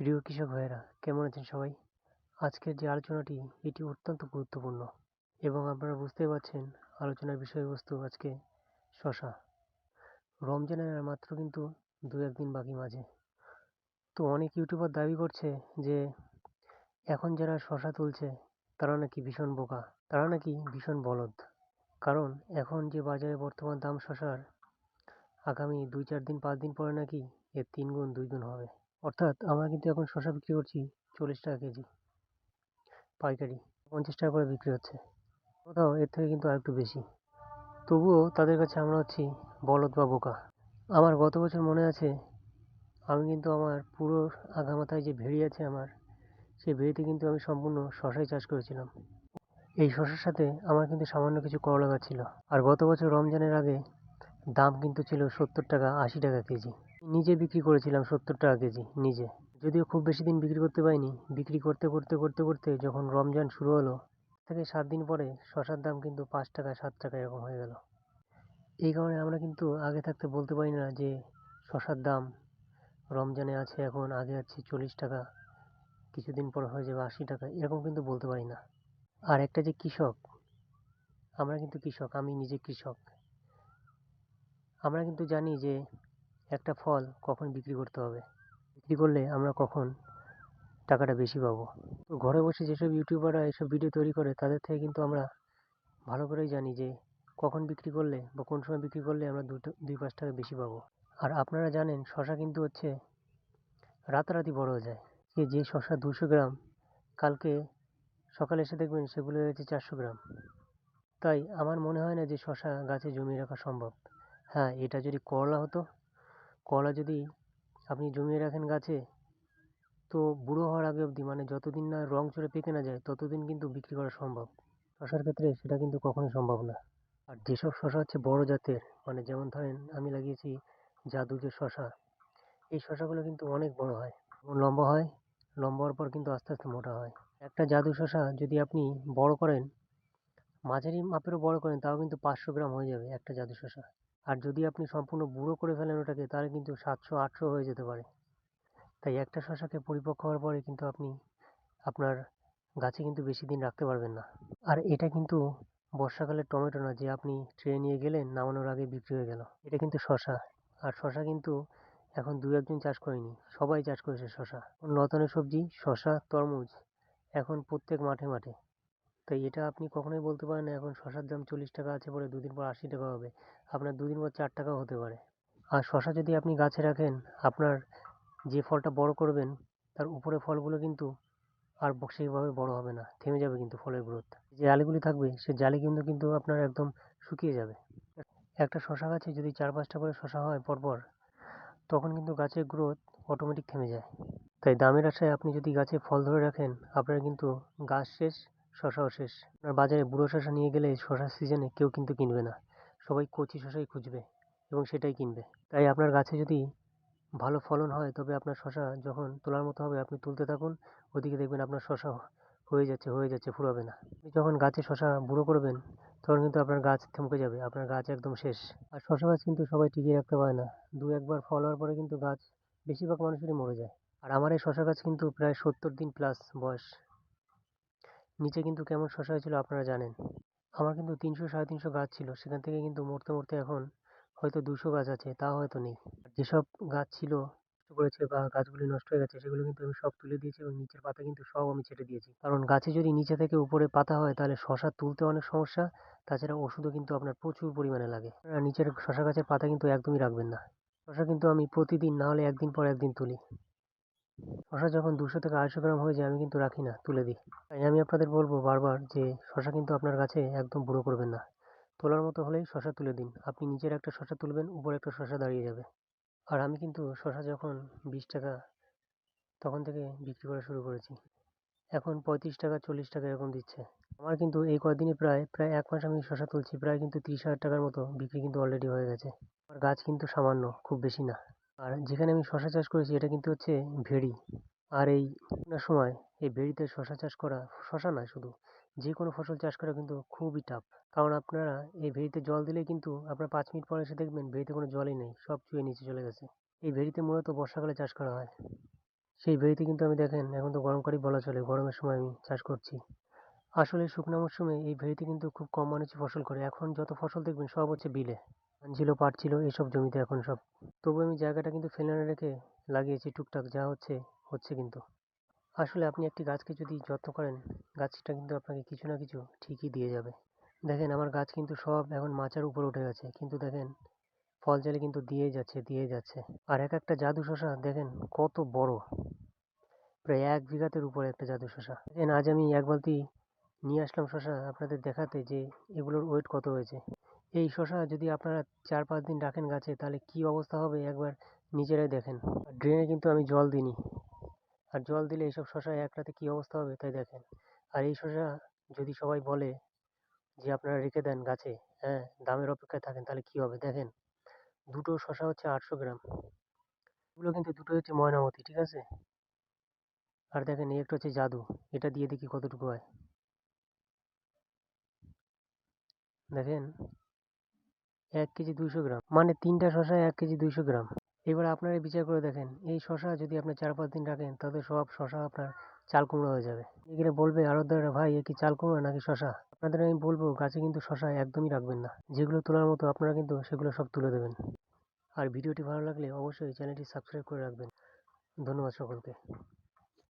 প্রিয় কৃষক ভাইয়েরা, কেমন আছেন সবাই? আজকের যে আলোচনাটি, এটি অত্যন্ত গুরুত্বপূর্ণ এবং আপনারা বুঝতেই পারছেন আলোচনার বিষয়বস্তু আজকে শশা। রমজানের আর মাত্র কিন্তু দু একদিন বাকি মাঝে। তো অনেক ইউটিউবার দাবি করছে যে, এখন যারা শশা তুলছে, তারা নাকি ভীষণ বোকা, তারা নাকি ভীষণ বলদ। কারণ এখন যে বাজারে বর্তমান দাম শশার, আগামী দুই চার দিন, পাঁচ দিন পরে নাকি এর তিন গুণ দুই গুণ হবে। অর্থাৎ আমরা কিন্তু এখন শসা বিক্রি করছি চল্লিশ টাকা কেজি, পাইকারি, পঞ্চাশ টাকা করে বিক্রি হচ্ছে। কোথাও এর থেকে কিন্তু আরেকটু বেশি। তবুও তাদের কাছে আমরা হচ্ছি বলদ বা বোকা। আমার গত বছর মনে আছে, আমি কিন্তু আমার পুরো আগামাথায় যে ভেড়ি আছে আমার, সেই ভেড়িতে কিন্তু আমি সম্পূর্ণ শশাই চাষ করেছিলাম। এই শশার সাথে আমার কিন্তু সামান্য কিছু করলা গাছ ছিল। আর গত বছর রমজানের আগে দাম কিন্তু ছিল সত্তর টাকা আশি টাকা কেজি। নিজে বিক্রি করেছিলাম সত্তর টাকা কেজি, নিজে। যদিও খুব বেশি দিন বিক্রি করতে পারিনি, বিক্রি করতে করতে করতে করতে যখন রমজান শুরু হলো, থেকে সাত দিন পরে শশার দাম কিন্তু পাঁচ টাকা সাত টাকা এরকম হয়ে গেল। এই কারণে আমরা কিন্তু আগে থাকতে বলতে পারি না যে শশার দাম রমজানে আছে, এখন আগে আছে চল্লিশ টাকা, কিছুদিন পর হয়ে যাবে আশি টাকা, এরকম কিন্তু বলতে পারি না। আর একটা যে কৃষক, আমরা কিন্তু কৃষক, আমি নিজে কৃষক। আমরা কিন্তু জানি যে একটা ফল কখন বিক্রি করতে হবে? বিক্রি করলে আমরা কখন টাকাটা বেশি পাবো? তো ঘরে বসে যেসব ইউটিউবাররা এসব ভিডিও তৈরি করে, তাদের থেকে কিন্তু আমরা ভালো করেই জানি যে কখন বিক্রি করলে বা কোন সময় বিক্রি করলে আমরা দুটো, দুই পাঁচ টাকা বেশি পাবো। আর আপনারা জানেন শশা কিন্তু হচ্ছে রাতারাতি বড় হয়ে যায়। যে যে শশা দুশো গ্রাম কালকে সকালে এসে দেখবেন সেগুলো হয়েছে চারশো গ্রাম। তাই আমার মনে হয় না যে শশা গাছে জমিয়ে রাখা সম্ভব। হ্যাঁ এটা যদি করলা হতো করলা যদি আপনি জমিয়ে রাখেন গাছে, তো বুড়ো হওয়ার আগে অবধি মানে যতদিন না রং চড়ে পেকে না যায়, ততদিন কিন্তু বিক্রি করা সম্ভব। শশার ক্ষেত্রে সেটা কিন্তু কখনোই সম্ভব না। আর যেসব শশা হচ্ছে বড় জাতের মানে যেমন ধরেন আমি লাগিয়েছি জাদুজের শশা, এই শশাগুলো কিন্তু অনেক বড় হয়। লম্বা হয়, লম্বা হওয়ার পর কিন্তু আস্তে আস্তে মোটা হয়। একটা জাদু শশা যদি আপনি বড় করেন, মাঝারি মাপেরও বড় করেন, তাও কিন্তু পাঁচশো গ্রাম হয়ে যাবে একটা জাদু শশা। আর যদি আপনি সম্পূর্ণ বুড়ো করে ফেলেন ওটাকে, তাহলে কিন্তু সাতশো, আটশো হয়ে যেতে পারে। তাই একটা শশাকে পরিপক্ক হওয়ার পরে কিন্তু আপনি আপনার গাছে কিন্তু বেশি দিন রাখতে পারবেন না। আর এটা কিন্তু বর্ষাকালের টমেটো না, যে আপনি ট্রে নিয়ে গেলেন, নামানোর আগে বিক্রি হয়ে গেল। এটা কিন্তু শশা। আর শশা কিন্তু এখন দু একজন চাষ করেনি, সবাই চাষ করেছে শশা। লতানের সবজি, শশা, তরমুজ, এখন প্রত্যেক মাঠে মাঠে। তাই এটা আপনি কখনোই বলতে পারেন না, এখন শশার দাম চল্লিশ টাকা আছে পরে দুদিন পর আশি টাকা হবে। আপনার দুদিন পর চার টাকাও হতে পারে। আর শশা যদি আপনি গাছে রাখেন, আপনার যে ফলটা বড় করবেন, তার উপরে ফলগুলো কিন্তু আর সেইভাবে বড় হবে না, থেমে যাবে কিন্তু ফলের গ্রোথ। যে জালিগুলি থাকবে, সে জালি কিন্তু কিন্তু আপনার একদম শুকিয়ে যাবে। একটা শশা গাছে যদি চার পাঁচটা করে শশা হয় পরপর, তখন কিন্তু গাছের গ্রোথ অটোমেটিক থেমে যায়। তাই দামের আশায় আপনি যদি গাছে ফল ধরে রাখেন, আপনার কিন্তু গাছ শেষ শশাও শেষ। আপনার বাজারে বুড়ো শশা নিয়ে গেলে শশার সিজনে কেউ কিন্তু কিনবে না। সবাই কচি শশাই খুঁজবে এবং সেটাই কিনবে। তাই আপনার গাছে যদি ভালো ফলন হয়, তবে আপনার শশা যখন তোলার মতো হবে, আপনি তুলতে থাকুন। ওদিকে দেখবেন আপনার শশা হয়ে যাচ্ছে হয়ে যাচ্ছে, ফুরাবে না। যখন গাছে শশা বুড়ো করবেন, তখন কিন্তু আপনার গাছ থমকে যাবে, আপনার গাছ একদম শেষ। আর শশা গাছ কিন্তু সবাই টিকিয়ে রাখতে পারে না। দু একবার ফল হওয়ার পরে কিন্তু গাছ বেশিরভাগ মানুষেরই মরে যায়। আর আমার এই শশা গাছ কিন্তু প্রায় সত্তর দিন প্লাস বয়স। নিচে কিন্তু কেমন শশা হয়েছিল আপনারা জানেন। আমার কিন্তু তিনশো, সাড়ে তিনশো গাছ ছিল। সেখান থেকে কিন্তু মরতে মরতে এখন হয়তো দুশো গাছ আছে, তাও হয়তো নেই। যেসব গাছ ছিল নষ্ট করেছে বা গাছগুলি নষ্ট হয়ে গেছে, সেগুলো কিন্তু আমি সব তুলে দিয়েছি এবং নিচের পাতা কিন্তু সব আমি ছেটে দিয়েছি। কারণ গাছে যদি নিচে থেকে উপরে পাতা হয়, তাহলে শশা তুলতে অনেক সমস্যা। তাছাড়া ওষুধও কিন্তু আপনার প্রচুর পরিমাণে লাগে। নিচের শশা গাছের পাতা কিন্তু একদমই রাখবেন না। শশা কিন্তু আমি প্রতিদিন, না হলে একদিন পর একদিন তুলি। শশা যখন দুশো থেকে আড়াইশো গ্রাম হয়ে যায়, আমি কিন্তু রাখি না, তুলে দিই। তাই আমি আপনাদের বলব বারবার যে, শশা কিন্তু আপনার গাছে একদম বুড়ো করবেন না। তোলার মতো হলেই শশা তুলে দিন। আপনি নিজের একটা শশা তুলবেন, উপরে একটা শশা দাঁড়িয়ে যাবে। আর আমি কিন্তু শশা যখন বিশ টাকা, তখন থেকে বিক্রি করা শুরু করেছি। এখন পঁয়ত্রিশ টাকা, চল্লিশ টাকা এরকম দিচ্ছে। আমার কিন্তু এই কদিনে প্রায় প্রায় এক মাস আমি শশা তুলছি, প্রায় কিন্তু তিরিশ হাজার টাকার মতো বিক্রি কিন্তু অলরেডি হয়ে গেছে। আমার গাছ কিন্তু সামান্য, খুব বেশি না। আর যেখানে আমি শশা চাষ করেছি, এটা কিন্তু হচ্ছে ভেড়ি। আর এই সময়, এই ভেড়িতে শশা চাষ করা, শশা নয় শুধু যে কোনো ফসল চাষ করা কিন্তু খুবই টাফ কারণ আপনারা এই ভেড়িতে জল দিলেই কিন্তু আপনার পাঁচ মিনিট পরে এসে দেখবেন ভেড়িতে কোনো জলই নেই, সব চুয়ে নিচে চলে গেছে। এই ভেড়িতে মূলত বর্ষাকালে চাষ করা হয়। সেই ভেড়িতে কিন্তু আমি দেখেন, এখন তো গরমকালই বলা চলে, গরমের সময় আমি চাষ করছি। আসলে শুকনো মরশুমে এই ভেড়িতে কিন্তু খুব কম মানুষই ফসল করে। এখন যত ফসল দেখবেন সব হচ্ছে বিলে। ধান ছিল পাট ছিল এইসব জমিতে এখন সব। তবু আমি জায়গাটা কিন্তু ফেলে রেখে লাগিয়েছি টুকটাক, যা হচ্ছে হচ্ছে কিন্তু। আসলে আপনি একটি গাছকে যদি যত্ন করেন, গাছটা কিন্তু আপনাকে কিছু না কিছু ঠিকই দিয়ে যাবে। দেখেন, আমার গাছ কিন্তু সব এখন মাচার উপরে উঠে গেছে। কিন্তু দেখেন, ফল জালে কিন্তু দিয়ে যাচ্ছে দিয়ে যাচ্ছে। আর এক একটা জাদু শশা, দেখেন, কত বড়। প্রায় এক বিঘাতের উপরে একটা জাদু শশা। আজ আমি এক বালতি নিয়ে আসলাম শশা আপনাদের দেখাতে যে এগুলোর ওয়েট কত হয়েছে। এই শশা যদি আপনারা চার পাঁচ দিন রাখেন গাছে, তাহলে কি অবস্থা হবে একবার নিজেরাই দেখেন। ড্রেনে কিন্তু আমি জল দিইনি। আর জল দিলে এইসব শশা এক রাতে কী অবস্থা হবে তাই দেখেন। আর এই শশা যদি সবাই বলে যে আপনারা রেখে দেন গাছে হ্যাঁ দামের অপেক্ষায় থাকেন, তাহলে কী হবে দেখেন। দুটো শশা হচ্ছে আটশো গ্রাম। এগুলো কিন্তু দুটো হচ্ছে ময়নামতি, ঠিক আছে? আর দেখেন এই একটা হচ্ছে জাদু, এটা দিয়ে দেখি কতটুকু হয়। দেখেন, এক কেজি দুইশো গ্রাম। মানে তিনটা শশায় এক কেজি দুইশো গ্রাম। এবার আপনারা বিচার করে দেখেন, এই শশা যদি আপনি চার পাঁচ দিন রাখেন, তাহলে সব শশা আপনার চাল কুমড়ো হয়ে যাবে। এখানে বলবে আড়তদাররা ভাই, এ কি চাল কুমড়ো নাকি শশা আপনাদের আমি বলব, গাছে কিন্তু শশা একদমই রাখবেন না। যেগুলো তোলার মতো আপনারা কিন্তু সেগুলো সব তুলে দেবেন। আর ভিডিওটি ভালো লাগলে অবশ্যই চ্যানেলটি সাবস্ক্রাইব করে রাখবেন। ধন্যবাদ সকলকে।